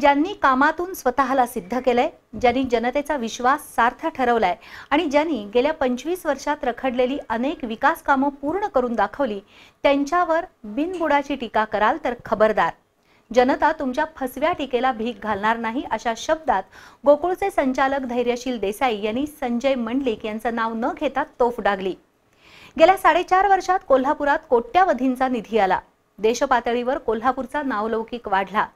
ज्यांनी कामातून स्वतःला सिद्ध केलंय ज्यांनी जनतेचा विश्वास सार्थ ठरवलाय आणि ज्यांनी गेल्या पंचवीस वर्षात रखडलेली अनेक विकास कामं पूर्ण करून दाखवली त्यांच्यावर बिनबुडाची टीका कराल तर खबरदार. जनता तुमच्या फसव्या टीकेला भीक घालणार नाही अशा शब्दात गोकुळचे संचालक धैर्यशील देसाई यांनी संजय मंडलिक यांचं नाव न घेता तोफ डागली. गेल्या साडेचार वर्षात कोल्हापुरात कोट्यावधींचा निधी आला. देशपातळीवर कोल्हापूरचा नावलौकिक वाढला.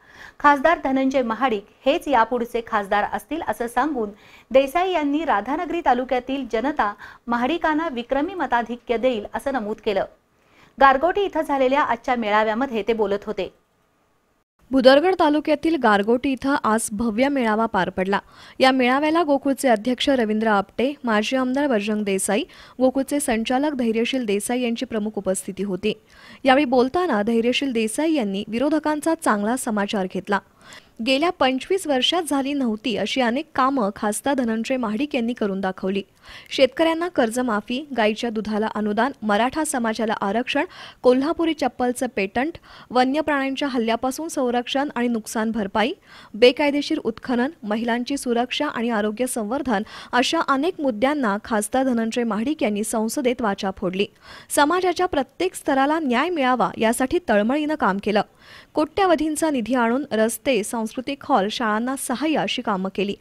खासदार धनंजय महाडिक हेच यापुढचे खासदार असतील असं सांगून देसाई यांनी राधानगरी तालुक्यातील जनता महाडिकांना विक्रमी मताधिक्य देईल असं नमूद केलं. गारगोटी इथं झालेल्या आजच्या मेळाव्यामध्ये ते बोलत होते. भुदरगड तालुक्यातील गारगोटी इथं आज भव्य मेळावा पार पडला. या मेळाव्याला गोकुळचे अध्यक्ष रवींद्र आपटे माजी आमदार बजरंग देसाई गोकुळचे संचालक धैर्यशील देसाई यांची प्रमुख उपस्थिती होती. यावेळी बोलताना धैर्यशील देसाई यांनी विरोधकांचा चांगला समाचार घेतला. गेल्या पंचवीस वर्षात झाली नव्हती अशी अनेक कामं खासदार धनंजय महाडिक यांनी करून दाखवली. शेतकऱ्यांना कर्जमाफी गाईच्या दुधाला अनुदान मराठा समाजाला आरक्षण कोल्हापुरी चप्पलचं पेटंट वन्य प्राण्यांच्या हल्ल्यापासून संरक्षण आणि नुकसान भरपाई बेकायदेशीर उत्खनन महिलांची सुरक्षा आणि आरोग्य संवर्धन अशा अनेक मुद्द्यांना खासदार धनंजय महाडिक यांनी संसदेत वाचा फोडली. समाजाच्या प्रत्येक स्तराला न्याय मिळावा यासाठी तळमळीनं काम केलं. कोट्यावधींचा निधी आणून रस्ते सांस्कृतिक हॉल शाळांना सहाय्य अशी कामं केली.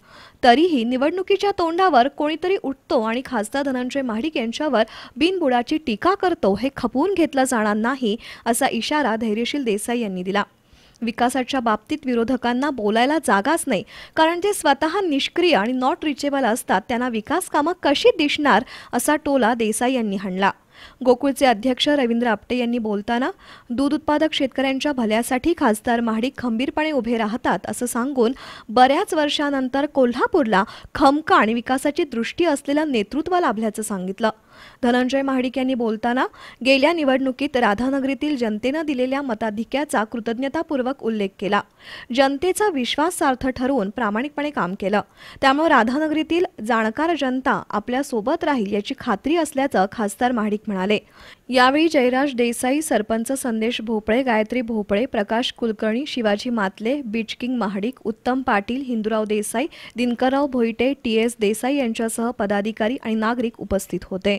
तरीही निवडणुकीच्या तोंडावर कोणीतरी उठतो आणि खासदार धनंजय महाडिक यांच्यावर बिनबुडाची टीका करतो हे खपवून घेतलं जाणार नाही असा इशारा धैर्यशील देसाई यांनी दिला. विकासाच्या बाबतीत विरोधकांना बोलायला जागाच नाही कारण ते स्वतः निष्क्रिय आणि नॉट रिचेबल असतात त्यांना विकास कामं कशी दिसणार असा टोला देसाई यांनी हाणला. गोकुळचे अध्यक्ष रवींद्र आपटे यांनी बोलताना दूध उत्पादक शेतकऱ्यांच्या भल्यासाठी खासदार महाडिक खंबीरपणे उभे राहतात असं सांगून बऱ्याच वर्षानंतर कोल्हापूरला खमका आणि विकासाची दृष्टी असलेलं नेतृत्व लाभल्याचं सांगितलं. धनंजय महाडिक यांनी बोलताना गेल्या निवडणुकीत राधानगरीतील जनतेनं दिलेल्या मताधिक्याचा कृतज्ञतापूर्वक उल्लेख केला. जनतेचा विश्वास सार्थ ठरवून प्रामाणिकपणे काम केलं. त्यामुळे राधानगरीतील जाणकार जनता आपल्यासोबत राहील याची खात्री असल्याचं खासदार महाडिक म्हणाले. यावेळी जयराज देसाई सरपंच संदेश भोपळे गायत्री भोपळे प्रकाश कुलकर्णी शिवाजी मातले बिचकिंग महाडिक उत्तम पाटील हिंदुराव देसाई दिनकरराव भोईटे टी एस देसाई यांच्यासह पदाधिकारी आणि नागरिक उपस्थित होते.